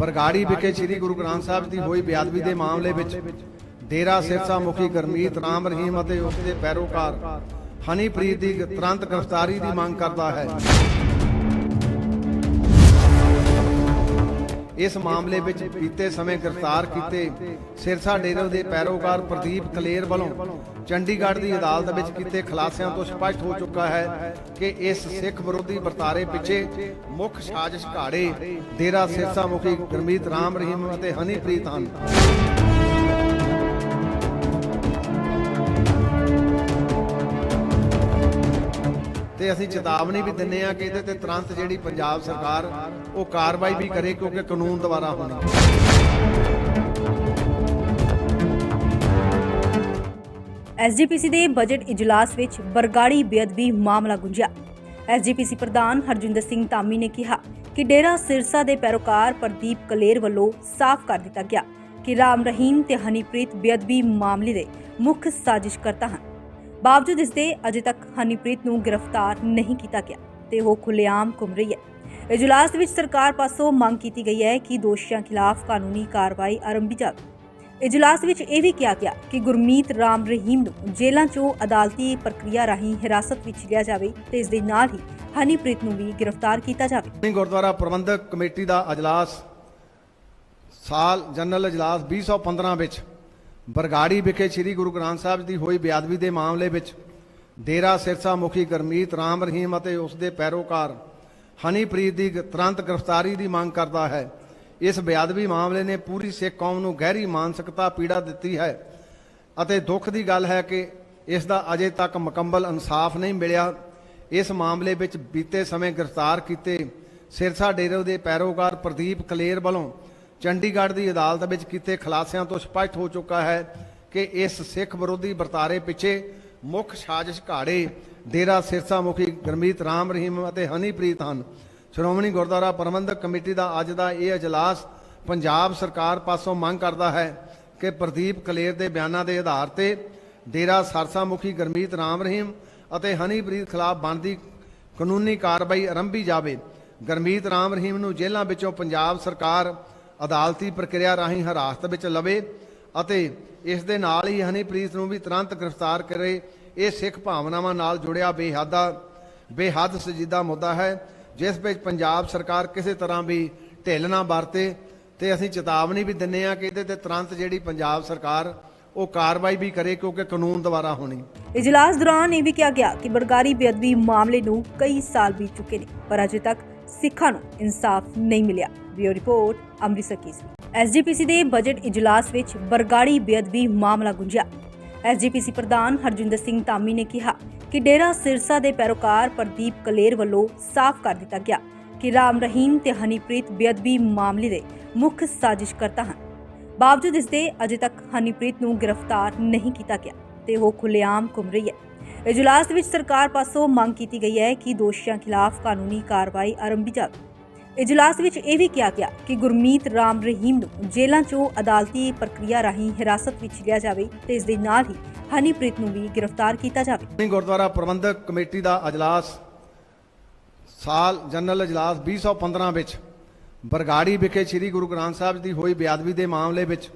ਬਰਗਾੜੀ ਵਿਖੇ ਸ੍ਰੀ ਗੁਰੂ ਗ੍ਰੰਥ ਸਾਹਿਬ ਦੀ ਹੋਈ ਬੇਅਦਬੀ ਦੇ ਮਾਮਲੇ ਵਿੱਚ ਡੇਰਾ ਸਿਰਸਾ ਮੁਖੀ ਗਰਮੀਤ ਰਾਮ ਰਹੀਮ ਅਤੇ ਉਸ ਦੇ ਪੈਰੋਕਾਰ ਹਨੀਪ੍ਰੀਤ ਦੀ ਤੁਰੰਤ ਗ੍ਰਿਫਤਾਰੀ ਦੀ ਮੰਗ ਕਰਦਾ ਹੈ। ਇਸ ਮਾਮਲੇ ਵਿੱਚ ਬੀਤੇ ਸਮੇਂ ਗ੍ਰਿਫਤਾਰ ਕੀਤੇ ਸਿਰਸਾ ਡੇਰੇ ਦੇ ਪੈਰੋਕਾਰ ਪ੍ਰਦੀਪ ਕਲੇਰ ਵੱਲੋਂ ਚੰਡੀਗੜ੍ਹ ਦੀ ਅਦਾਲਤ ਵਿੱਚ ਕੀਤੇ ਖੁਲਾਸਿਆਂ ਤੋਂ ਸਪਸ਼ਟ ਹੋ ਚੁੱਕਾ ਹੈ ਕਿ ਇਸ ਸਿੱਖ ਵਿਰੋਧੀ ਵਰਤਾਰੇ ਪਿੱਛੇ ਮੁੱਖ ਸਾਜ਼ਿਸ਼ ਘਾੜੇ ਡੇਰਾ ਸਿਰਸਾ ਮੁਖੀ ਗੁਰਮੀਤ ਰਾਮ ਰਹੀਮ ਅਤੇ ਹਨੀਪ੍ਰੀਤ ਹਨ। ਤੇ ਅਸੀਂ ਚੇਤਾਵਨੀ ਵੀ ਦਿੰਨੇ ਆ ਕਿ ਇਹਦੇ ਤੇ ਤੁਰੰਤ ਜਿਹੜੀ ਪੰਜਾਬ ਸਰਕਾਰ ਉਹ ਕਾਰਵਾਈ ਵੀ ਕਰੇ ਕਿਉਂਕਿ ਕਾਨੂੰਨ ਦੁਆਰਾ ਹੋਣੀ ਐਸਜੀਪੀਸੀ ਦੇ ਬਜਟ ਇਜਲਾਸ ਵਿੱਚ ਬਰਗਾੜੀ ਬੇਅਦਬੀ ਮਾਮਲਾ ਗੁੰਝਿਆ। ਐਸਜੀਪੀਸੀ ਪ੍ਰਧਾਨ ਹਰਜਿੰਦਰ ਸਿੰਘ ਧਾਮੀ ਨੇ ਕਿਹਾ ਕਿ ਡੇਰਾ ਸਿਰਸਾ ਦੇ ਪੈਰੋਕਾਰ ਪ੍ਰਦੀਪ ਕਲੇਰ ਵੱਲੋਂ ਸਾਫ਼ ਕਰ ਦਿੱਤਾ ਗਿਆ ਕਿ ਰਾਮ ਰਹੀਮ ਤੇ ਹਨੀਪ੍ਰੀਤ ਬੇਅਦਬੀ ਮਾਮਲੇ ਦੇ ਮੁੱਖ ਸਾਜ਼ਿਸ਼ਕਰਤਾ ਹਨ। ਬਾਵਜੂਦ ਇਸ ਦੇ ਅਜੇ ਤੱਕ ਹਨੀਪ੍ਰੀਤ ਨੂੰ ਗ੍ਰਿਫਤਾਰ ਨਹੀਂ ਕੀਤਾ ਗਿਆ ਤੇ ਉਹ ਖੁੱਲੇਆਮ ਘੁੰਮ ਰਹੀ ਹੈ। ਇਜਲਾਸ ਵਿੱਚ ਸਰਕਾਰ ਪਾਸੋਂ ਮੰਗ ਕੀਤੀ ਗਈ ਹੈ ਕਿ ਦੋਸ਼ੀਆਂ ਖਿਲਾਫ ਕਾਨੂੰਨੀ ਕਾਰਵਾਈ ਆਰੰਭੀ ਜਾਵੇ। ਇਜਲਾਸ ਵਿੱਚ ਇਹ ਵੀ ਕਿਹਾ ਗਿਆ ਕਿ ਗੁਰਮੀਤ ਰਾਮ ਰਹੀਮ ਨੂੰ ਜੇਲ੍ਹਾਂ 'ਚੋਂ ਅਦਾਲਤੀ ਪ੍ਰਕਿਰਿਆ ਰਾਹੀਂ ਹਿਰਾਸਤ ਵਿੱਚ ਲਿਆ ਜਾਵੇ ਤੇ ਇਸ ਦੇ ਨਾਲ ਹੀ ਹਨੀਪ੍ਰੀਤ ਨੂੰ ਵੀ ਗ੍ਰਿਫਤਾਰ ਕੀਤਾ ਜਾਵੇ। ਗੁਰਦੁਆਰਾ ਪ੍ਰਬੰਧਕ ਕਮੇਟੀ ਦਾ ਅਜਲਾਸ ਸਾਲ ਜਨਰਲ ਅਜਲਾਸ 2015 ਵਿੱਚ ਬਰਗਾੜੀ ਵਿਖੇ ਸ੍ਰੀ ਗੁਰੂ ਗ੍ਰੰਥ ਸਾਹਿਬ ਦੀ ਹੋਈ ਬੇਅਦਬੀ ਦੇ ਮਾਮਲੇ ਵਿੱਚ ਡੇਰਾ ਸਿਰਸਾ ਮੁਖੀ ਗੁਰਮੀਤ ਰਾਮ ਰਹੀਮ ਅਤੇ ਉਸ ਦੇ ਪੈਰੋਕਾਰ ਹਨੀਪ੍ਰੀਤ ਦੀ ਤੁਰੰਤ ਗ੍ਰਿਫਤਾਰੀ ਦੀ ਮੰਗ ਕਰਦਾ ਹੈ। ਇਸ ਬੇਅਦਬੀ ਮਾਮਲੇ ਨੇ ਪੂਰੀ ਸਿੱਖ ਕੌਮ ਨੂੰ ਗਹਿਰੀ ਮਾਨਸਿਕਤਾ ਪੀੜਾ ਦਿੱਤੀ ਹੈ ਅਤੇ ਦੁੱਖ ਦੀ ਗੱਲ ਹੈ ਕਿ ਇਸ ਦਾ ਅਜੇ ਤੱਕ ਮੁਕੰਮਲ ਇਨਸਾਫ ਨਹੀਂ ਮਿਲਿਆ। ਇਸ ਮਾਮਲੇ ਵਿੱਚ ਬੀਤੇ ਸਮੇਂ ਗ੍ਰਿਫਤਾਰ ਕੀਤੇ ਸਿਰਸਾ ਡੇਰੇ ਦੇ ਪੈਰੋਕਾਰ ਪ੍ਰਦੀਪ ਕਲੇਰ ਵੱਲੋਂ ਚੰਡੀਗੜ੍ਹ ਦੀ ਅਦਾਲਤ ਵਿੱਚ ਕੀਤੇ ਖੁਲਾਸਿਆਂ ਤੋਂ ਸਪਸ਼ਟ ਹੋ ਚੁੱਕਾ ਹੈ ਕਿ ਇਸ ਸਿੱਖ ਵਿਰੋਧੀ ਵਰਤਾਰੇ ਪਿੱਛੇ ਮੁੱਖ ਸਾਜ਼ਿਸ਼ ਘਾੜੇ, ਡੇਰਾ ਸਿਰਸਾ ਮੁਖੀ ਗਰਮੀਤ ਰਾਮ ਰਹੀਮ ਅਤੇ ਹਨੀਪ੍ਰੀਤ ਹਨ। ਸ਼੍ਰੋਮਣੀ ਗੁਰਦੁਆਰਾ ਪ੍ਰਬੰਧਕ ਕਮੇਟੀ ਦਾ ਅੱਜ ਦਾ ਇਹ ਅਜਲਾਸ ਪੰਜਾਬ ਸਰਕਾਰ ਪਾਸੋਂ ਮੰਗ ਕਰਦਾ ਹੈ ਕਿ ਪ੍ਰਦੀਪ ਕਲੇਰ ਦੇ ਬਿਆਨਾਂ ਦੇ ਆਧਾਰ ਤੇ ਡੇਰਾ ਸਰਸਾ ਮੁਖੀ ਗਰਮੀਤ ਰਾਮ ਰਹੀਮ ਅਤੇ ਹਨੀਪ੍ਰੀਤ ਖਿਲਾਫ ਬਣਦੀ ਕਾਨੂੰਨੀ ਕਾਰਵਾਈ ਆਰੰਭੀ ਜਾਵੇ। ਗਰਮੀਤ ਰਾਮ ਰਹੀਮ ਨੂੰ ਜੇਲ੍ਹਾਂ ਵਿੱਚੋਂ ਪੰਜਾਬ ਸਰਕਾਰ ਅਦਾਲਤੀ ਪ੍ਰਕਿਰਿਆ ਰਾਹੀਂ ਹਿਰਾਸਤ ਵਿੱਚ ਲਵੇ। ਅਤੇ ਇਸ ਦੇ ਨਾਲ ਹੀ ਹਨੀਪ੍ਰੀਤ ਨੂੰ ਵੀ ਤੁਰੰਤ ਗ੍ਰਿਫਤਾਰ ਕਰੇ। ਇਹ ਸਿੱਖ ਭਾਵਨਾਵਾਂ ਨਾਲ ਜੁੜਿਆ ਬੇਹੱਦਾ ਬੇਹੱਦ ਸੰਜੀਦਾ ਮੁੱਦਾ ਹੈ, ਜਿਸ ਵਿੱਚ ਪੰਜਾਬ ਸਰਕਾਰ ਕਿਸੇ ਤਰ੍ਹਾਂ ਵੀ ਢਿੱਲ ਨਾ ਵਰਤੇ ਤੇ ਅਸੀਂ ਚੇਤਾਵਨੀ ਵੀ ਦਿੰਨੇ ਆ ਕਿ ਇਹਦੇ ਤੇ ਤੁਰੰਤ ਜਿਹੜੀ ਪੰਜਾਬ ਸਰਕਾਰ ਉਹ ਕਾਰਵਾਈ ਵੀ ਕਰੇ ਕਿਉਂਕਿ ਕਾਨੂੰਨ ਦੁਆਰਾ ਹੋਣੀ। ਇਜਲਾਸ ਦੌਰਾਨ ਇਹ ਵੀ ਕਿਹਾ ਗਿਆ ਕਿ ਬਰਗਾੜੀ ਬੇਅਦਬੀ ਮਾਮਲੇ ਨੂੰ ਕਈ ਸਾਲ ਬੀਤ ਚੁੱਕੇ ਨੇ, ਪਰ ਅਜੇ ਤੱਕ ਸਿੱਖਾਂ ਨੂੰ ਇਨਸਾਫ ਨਹੀਂ ਮਿਲਿਆ। ਬਿਊਰੋ ਰਿਪੋਰਟ, ਅੰਮ੍ਰਿਤਸਰ ਕੇਸ ਐਸਜੀਪੀਸੀ ਦੇ ਬਜਟ ਇਜਲਾਸ ਵਿੱਚ ਬਰਗਾੜੀ ਬੇਅਦਬੀ ਮਾਮਲਾ ਗੁੰਝਿਆ। ਐਸਜੀਪੀਸੀ ਪ੍ਰਧਾਨ ਹਰਜਿੰਦਰ ਸਿੰਘ ਧਾਮੀ ਨੇ ਕਿਹਾ ਕਿ ਡੇਰਾ ਸਿਰਸਾ ਦੇ ਪੈਰੋਕਾਰ ਪ੍ਰਦੀਪ ਕਲੇਰ ਵੱਲੋਂ ਸਾਫ਼ ਕਰ ਦਿੱਤਾ ਗਿਆ ਕਿ ਰਾਮ ਰਹੀਮ ਤੇ ਹਨੀਪ੍ਰੀਤ ਬੇਅਦਬੀ ਮਾਮਲੇ ਦੇ ਮੁੱਖ ਸਾਜ਼ਿਸ਼ਕਰਤਾ ਹਨ। ਬਾਵਜੂਦ ਇਸ ਦੇ ਅਜੇ ਤੱਕ ਹਨੀਪ੍ਰੀਤ ਨੂੰ ਗ੍ਰਿਫਤਾਰ ਨਹੀਂ ਕੀਤਾ ਗਿਆ ਤੇ ਉਹ ਖੁੱਲੇਆਮ ਘੁੰਮ ਰਹੀ ਹੈ। ਇਜਲਾਸ ਵਿੱਚ ਸਰਕਾਰ ਪਾਸੋਂ ਮੰਗ ਕੀਤੀ ਗਈ ਹੈ ਕਿ ਦੋਸ਼ੀਆਂ ਖਿਲਾਫ ਕਾਨੂੰਨੀ ਕਾਰਵਾਈ ਆਰੰਭੀ ਜਾਵੇ। ਇਜਲਾਸ ਵਿੱਚ ਇਹ ਵੀ ਕਿਹਾ ਗਿਆ ਕਿ ਗੁਰਮੀਤ ਰਾਮ ਰਹੀਮ ਨੂੰ ਜੇਲ੍ਹਾਂ 'ਚੋਂ ਅਦਾਲਤੀ ਪ੍ਰਕਿਰਿਆ ਰਾਹੀਂ ਹਿਰਾਸਤ ਵਿੱਚ ਲਿਆ ਜਾਵੇ ਤੇ ਇਸ ਦੇ ਨਾਲ ਹੀ ਹਨੀਪ੍ਰੀਤ ਨੂੰ ਵੀ ਗ੍ਰਿਫਤਾਰ ਕੀਤਾ ਜਾਵੇ। ਗੁਰਦੁਆਰਾ ਪ੍ਰਬੰਧਕ ਕਮੇਟੀ ਦਾ ਇਜਲਾਸ ਸਾਲ ਜਨਰਲ ਅਜਲਾਸ 2015 ਵਿੱਚ ਬਰਗਾੜੀ ਵਿਖੇ ਸ੍ਰੀ ਗੁਰੂ ਗ੍ਰੰਥ ਸਾਹਿਬ ਦੀ ਹੋਈ ਬੇਅਦਬੀ ਦੇ ਮਾਮਲੇ ਵਿੱਚ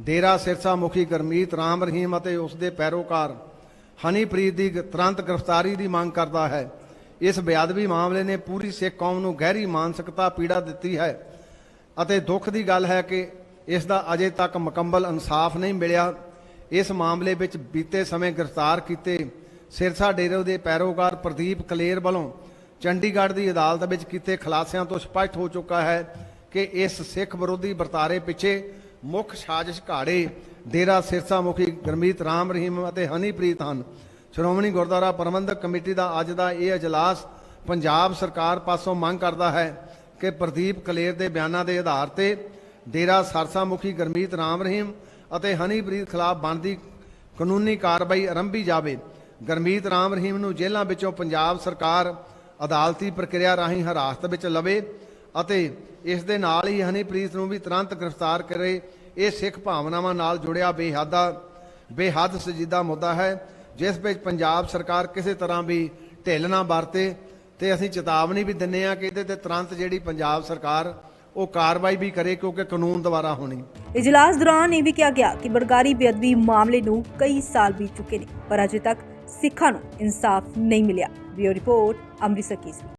ਡੇਰਾ ਸਿਰਸਾ ਮੁਖੀ ਗਰਮੀਤ ਰਾਮ ਰਹੀਮ ਅਤੇ ਉਸ ਦੇ ਪੈਰੋਕਾਰ ਹਨੀਪ੍ਰੀਤ ਦੀ ਤੁਰੰਤ ਗ੍ਰਿਫਤਾਰੀ ਦੀ ਮੰਗ ਕਰਦਾ ਹੈ। ਇਸ ਬੇਅਦਬੀ ਮਾਮਲੇ ਨੇ ਪੂਰੀ ਸਿੱਖ ਕੌਮ ਨੂੰ ਗਹਿਰੀ ਮਾਨਸਿਕਤਾ, ਪੀੜਾ ਦਿੱਤੀ ਹੈ ਅਤੇ ਦੁੱਖ ਦੀ ਗੱਲ ਹੈ ਕਿ ਇਸ ਦਾ ਅਜੇ ਤੱਕ ਮੁਕੰਮਲ ਇਨਸਾਫ ਨਹੀਂ ਮਿਲਿਆ। ਇਸ ਮਾਮਲੇ ਵਿੱਚ ਬੀਤੇ ਸਮੇਂ ਗ੍ਰਿਫਤਾਰ ਕੀਤੇ ਸਿਰਸਾ ਡੇਰੇ ਦੇ ਪੈਰੋਕਾਰ ਪ੍ਰਦੀਪ ਕਲੇਰ ਵੱਲੋਂ ਚੰਡੀਗੜ੍ਹ ਦੀ ਅਦਾਲਤ ਵਿੱਚ ਕੀਤੇ ਖੁਲਾਸਿਆਂ ਤੋਂ ਸਪਸ਼ਟ ਹੋ ਚੁੱਕਾ ਹੈ ਕਿ ਇਸ ਸਿੱਖ ਵਿਰੋਧੀ ਵਰਤਾਰੇ ਪਿੱਛੇ ਮੁੱਖ ਸਾਜ਼ਿਸ਼ ਘਾੜੇ ਡੇਰਾ ਸਿਰਸਾ ਮੁਖੀ ਗਰਮੀਤ ਰਾਮ ਰਹੀਮ ਅਤੇ ਹਨੀਪ੍ਰੀਤ ਹਨ। ਸ਼੍ਰੋਮਣੀ ਗੁਰਦੁਆਰਾ ਪ੍ਰਬੰਧਕ ਕਮੇਟੀ ਦਾ ਅੱਜ ਦਾ ਇਹ ਅਜਲਾਸ ਪੰਜਾਬ ਸਰਕਾਰ ਪਾਸੋਂ ਮੰਗ ਕਰਦਾ ਹੈ ਕਿ ਪ੍ਰਦੀਪ ਕਲੇਰ ਦੇ ਬਿਆਨਾਂ ਦੇ ਆਧਾਰ ਤੇ ਡੇਰਾ ਸਰਸਾ ਮੁਖੀ ਗਰਮੀਤ ਰਾਮ ਰਹੀਮ ਅਤੇ ਹਨੀਪ੍ਰੀਤ ਖਿਲਾਫ ਬਣਦੀ ਕਾਨੂੰਨੀ ਕਾਰਵਾਈ ਆਰੰਭੀ ਜਾਵੇ। ਗਰਮੀਤ ਰਾਮ ਰਹੀਮ ਨੂੰ ਜੇਲ੍ਹਾਂ ਵਿੱਚੋਂ ਪੰਜਾਬ ਸਰਕਾਰ ਅਦਾਲਤੀ ਪ੍ਰਕਿਰਿਆ ਰਾਹੀਂ ਹਿਰਾਸਤ ਵਿੱਚ ਲਵੇ ਅਤੇ ਇਸ ਦੇ ਨਾਲ ਹੀ ਹਨੀਪ੍ਰੀਤ ਨੂੰ ਵੀ ਤੁਰੰਤ ਗ੍ਰਿਫਤਾਰ ਕਰੇ। ਇਹ ਸਿੱਖ ਭਾਵਨਾਵਾਂ ਨਾਲ ਜੁੜਿਆ ਬੇਹੱਦਾ ਬੇਹੱਦ ਸੰਜੀਦਾ ਮੁੱਦਾ ਹੈ। ਜਿਸ ਵਿੱਚ ਪੰਜਾਬ ਸਰਕਾਰ ਕਿਸੇ ਤਰ੍ਹਾਂ ਵੀ ਢਿੱਲ ਨਾ ਵਰਤੇ ਤੇ ਅਸੀਂ ਚੇਤਾਵਨੀ ਵੀ ਦਿੰਨੇ ਆ ਕਿ ਇਹਦੇ ਤੇ ਤੁਰੰਤ ਜਿਹੜੀ ਪੰਜਾਬ ਸਰਕਾਰ ਉਹ ਕਾਰਵਾਈ ਵੀ ਕਰੇ ਕਿਉਂਕਿ ਕਾਨੂੰਨ ਦੁਆਰਾ ਹੋਣੀ। ਇਜਲਾਸ ਦੌਰਾਨ ਇਹ ਵੀ ਕਿਹਾ ਗਿਆ ਕਿ ਬਰਗਾੜੀ ਬੇਅਦਬੀ ਮਾਮਲੇ ਨੂੰ ਕਈ ਸਾਲ ਬੀਤ ਚੁੱਕੇ ਨੇ, ਪਰ ਅਜੇ ਤੱਕ ਸਿੱਖਾਂ ਨੂੰ ਇਨਸਾਫ ਨਹੀਂ ਮਿਲਿਆ। Bureau report, Amritsar Kesari.